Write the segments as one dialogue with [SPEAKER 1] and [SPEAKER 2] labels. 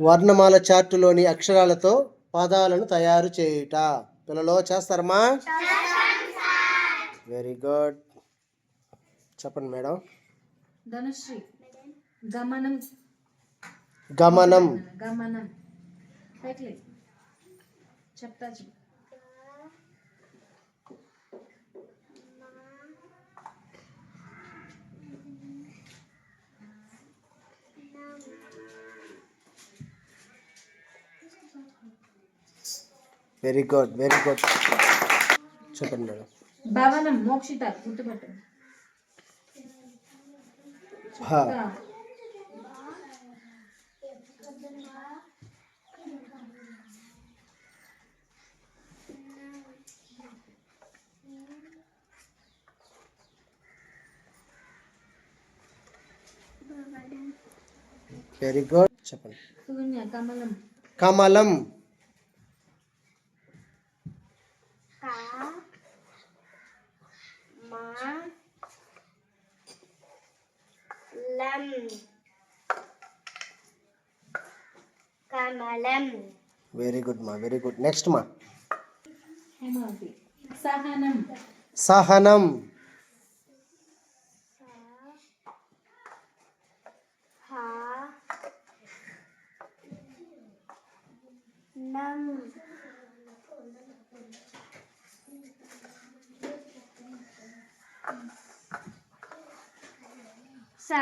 [SPEAKER 1] వర్ణమాల చార్టులోని అక్షరాలతో పదాలను తయారు చేయుట. పిల్లలు చేస్తారమ్మా? వెరీ గుడ్ చెప్పండి మేడం.
[SPEAKER 2] ధనుశ్రీ. గమనం.
[SPEAKER 1] గమనం.
[SPEAKER 2] గమనం. చెప్తా
[SPEAKER 1] వెరీ గుడ్ వెరీ గుడ్ చెప్పండి మేడం
[SPEAKER 2] భవనం మోక్షిత గుర్తుపట్టు
[SPEAKER 1] భ వెరీ గుడ్ చెప్పండి
[SPEAKER 2] శూన్య కమలం
[SPEAKER 1] కమలం.
[SPEAKER 3] కమలం
[SPEAKER 1] వెరీ గుడ్ మా వెరీ గుడ్ నెక్స్ట్ మా
[SPEAKER 2] సహనం.
[SPEAKER 1] సహనం.
[SPEAKER 3] హా నం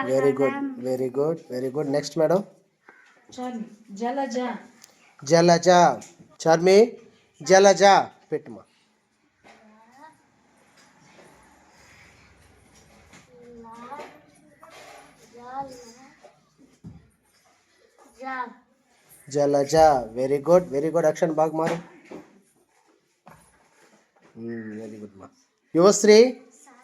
[SPEAKER 1] very good very good very good next madam
[SPEAKER 2] Charmi Jalaja
[SPEAKER 1] Jalaja Charmi Jalaja పెట్టుమా
[SPEAKER 3] Jal
[SPEAKER 1] Jalaja very good very good అక్షన్ బాగా మారు వెరీ గుడ్ మా Yuvasri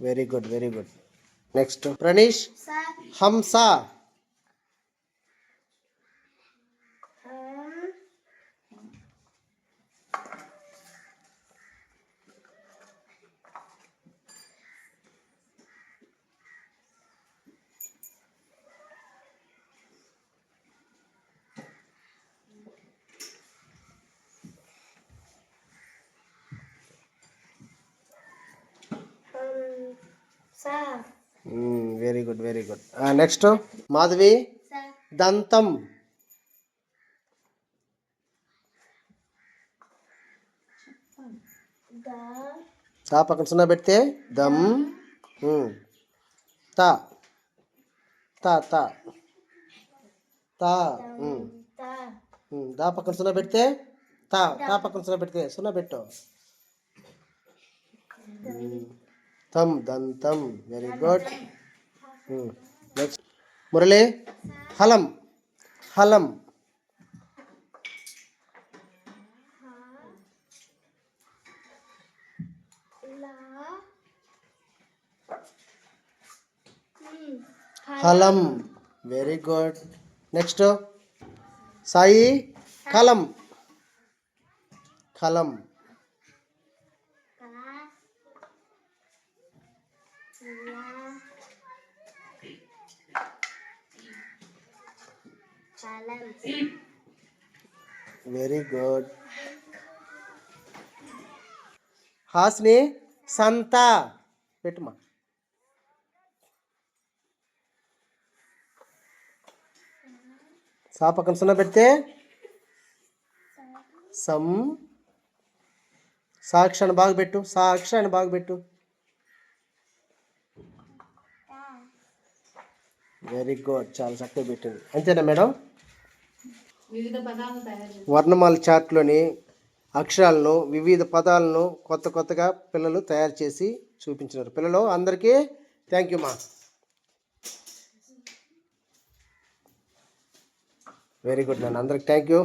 [SPEAKER 1] very good very good next
[SPEAKER 3] Pranish
[SPEAKER 1] హంస
[SPEAKER 3] హంస
[SPEAKER 1] very good very good next
[SPEAKER 3] Madhavi
[SPEAKER 1] దంతం తా పక్కన సున్నా పెడితే దమ్. Hmm. తా. తా తా. తా.
[SPEAKER 3] త
[SPEAKER 1] దా పక్కన సున్నా పెడితే తా. తా పక్కన సున్నా పెడితే సున్నా పెట్టు. ఉమ్. తం దంతం very good next Murali Halam Halam
[SPEAKER 3] ల Hmm.
[SPEAKER 1] Halam very good next Sai కలం కలం వెరీ గుడ్ హాస్ని సంత పెట్టుమా సా పక్కన సున్నా పెడితే సం సాక్షాన్ని బాగా పెట్టు సాక్షాన్ని బాగా పెట్టు వెరీ గుడ్ చాలా చక్కగా పెట్టింది అంతేనా మేడం వర్ణమాల చార్ట్లోని అక్షరాలను వివిధ పదాలను కొత్త కొత్తగా పిల్లలు తయారు చేసి చూపించినారు. పిల్లలు అందరికీ థ్యాంక్ యూ మా వెరీ గుడ్ నాన్న అందరికి థ్యాంక్ యూ